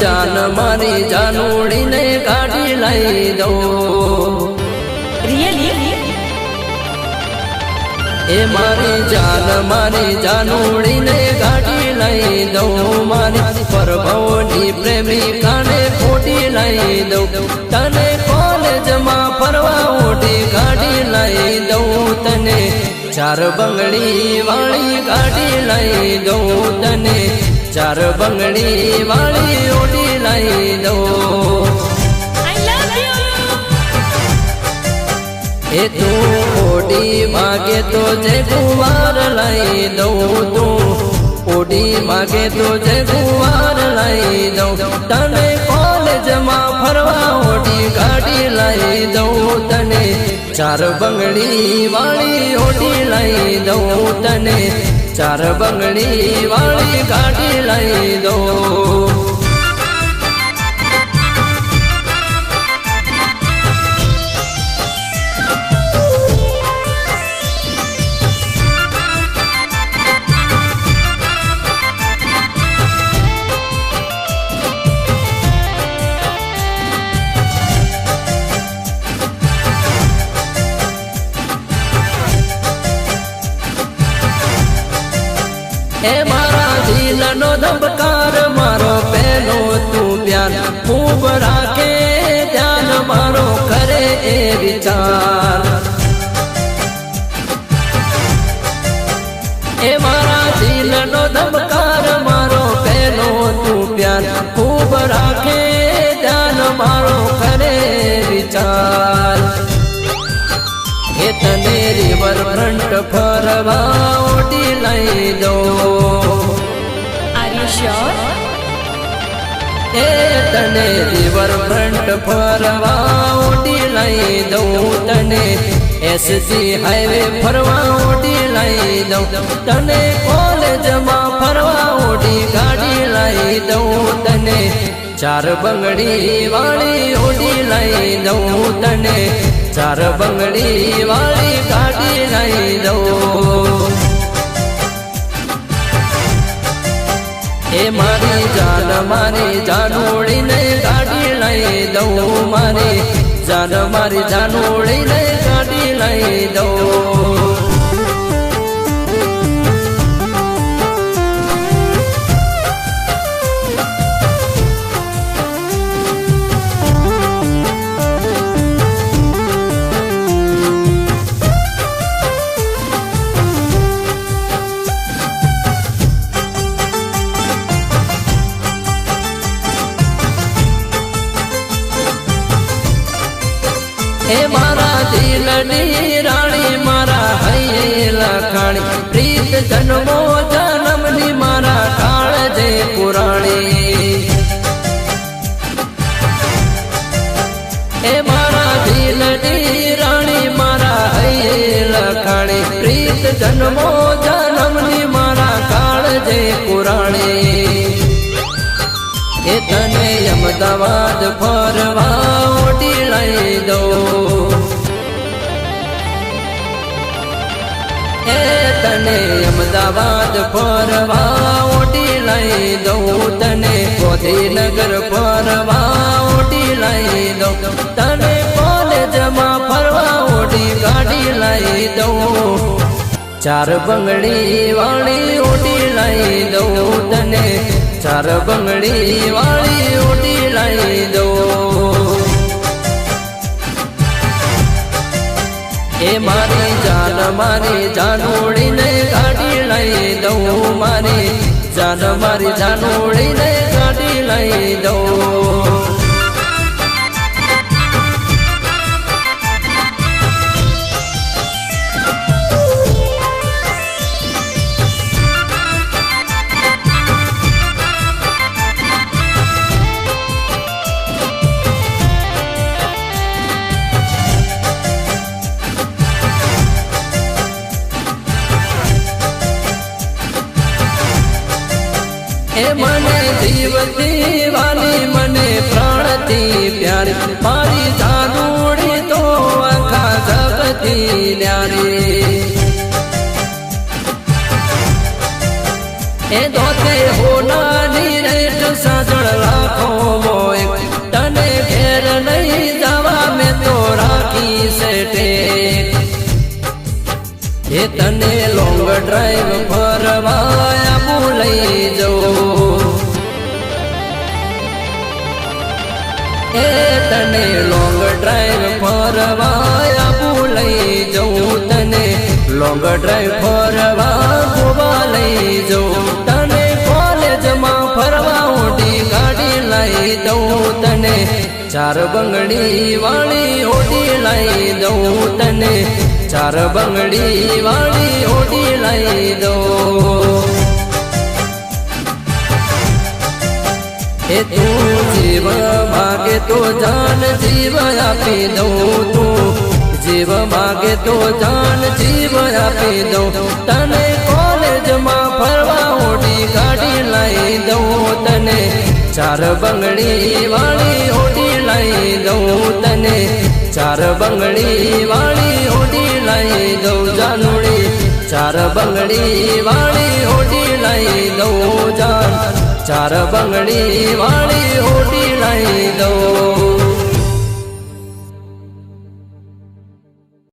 જાન મારી જાનુડીને કાઢી લઈ દઉં. રિયલી એ મારી જાન મારી જાનુડીને ગાડી લઈ દઉં. મારી પરભવની પ્રેમિકાને ખોટી લઈ દઉં. તને કોલેજમાં ફરવા ઓટી ગાડી લઈ દઉં. તને ચાર બંગડી વાળી ગાડી લઈ દઉં. તને ચાર બંગડી વાળી ઓઢી લઈ યુ એ તું ઓડી માગે તો જે કુવાર લઈ દઉં તું. ઓડી માગે તો જે કુવાર લઈ દઉં તને કોલેજમાં ફરવા ઓડી ગાડી લઈ દઉં તને ચાર બંગડી વાળી ઓડી લઈ દઉં તને ચાર બંગડી વાળી કાઢી લઈ દઉં એ મારા દિલનો ધબકાર, મારો પેલો તું પ્યાર ખૂબ રાખે ધ્યાન મારો કરે એ વિચાર. એ મારા દિલનો ધબકાર, મારો પેલો તું પ્યાર ખૂબ રાખે ધ્યાન મારો કરે વિચાર. એ તને રિવર ફ્રન્ટ ફરવા ઓટી લઈ દો તને રિવર ફ્રન્ટ ફરવા ઓટી લઈ દઉં તને. એસસી હાઈવે ફરવા ઓટી લઈ દઉં તને. કોલેજમાં ફરવા ઓટી ગાડી લઈ દઉં તને. ચાર બંગડી વાળી ઓટી લઈ દઉં તને. ચાર બંગડી વાળી ગાડી લઈ દઉં. એ મારી જાન, મારી દઉં મારી જાન મારી જાનોડીને ગાડી એ મારા દિલની રાણી, મારા હૈયે લખાણી પ્રીત જન્મો, જન્મની મારા કાળ જે પુરાણી. એ મારા દિલની રાણી, મારા હૈયે લખાણી પ્રીત જન્મો, જન્મની મારા કાળ જે પુરાણી. એ તને અમદાવાદ ફરવા ઓટી લઈ દો એ તને અમદાવાદ ફરવા ઓટી લઈ દઉં તને ગોધીનગર ફરવા ઓટી લઈ દઉં તને કોલેજમાં ફરવા ઓટી ગાડી લઈ દઉં ચાર બંગડી વાળી ઓટી લઈ દઉં તને ચાર બંગડી વાળી ઓટી એ મારી જાન, મારી જાનોડીને ગાડી લઈ દઉં મારી. જાન, મારી જાનોડીને ગાડી લઈ દઉં. એ મને જીવ દીવાની મને પ્રાણથી પ્યારી. મારી જાનુડી તો આખા જગતી ન્યારી એ દોતે હોનાની રેટ સાજળ રાખો મોય. તને ઘેર નહીં જવા મેં તો રાખી સેટે એ તને લોંગ ડ્રાઈવ ફરવાય લઈ જવું એ તને લોંગ ડ્રાઈવ ફરવા લઈ જવું તને. લોંગ ડ્રાઈવ ફરવા ગોવા લઈ જવું તને. કોલેજમાં ફરવા ઓઢી ગાડી લઈ દઉં તને. ચાર બંગડી વાળી ઓટી લઈ દઉં તને. ચાર બંગડી વાળી ઓટી લઈ દઉં એ તું. જીવ માગે તો જાન, જીવ આપી દઉં તું. જીવ માગે તો જાન, જીવ આપી દઉં. તને કોલેજમાં ફરવા ઓડી ગાડી લઈ દઉં તને. ચાર બંગડી વાળી ઓડી લઈ દઉં તને. ચાર બંગડી વાળી ઓડી લઈ દઉં જાનુડી. ચાર બંગડી વાળી હોડી લઈ દઉં જાન. ચાર બંગડી વાળી હોડી લઈ દઉં.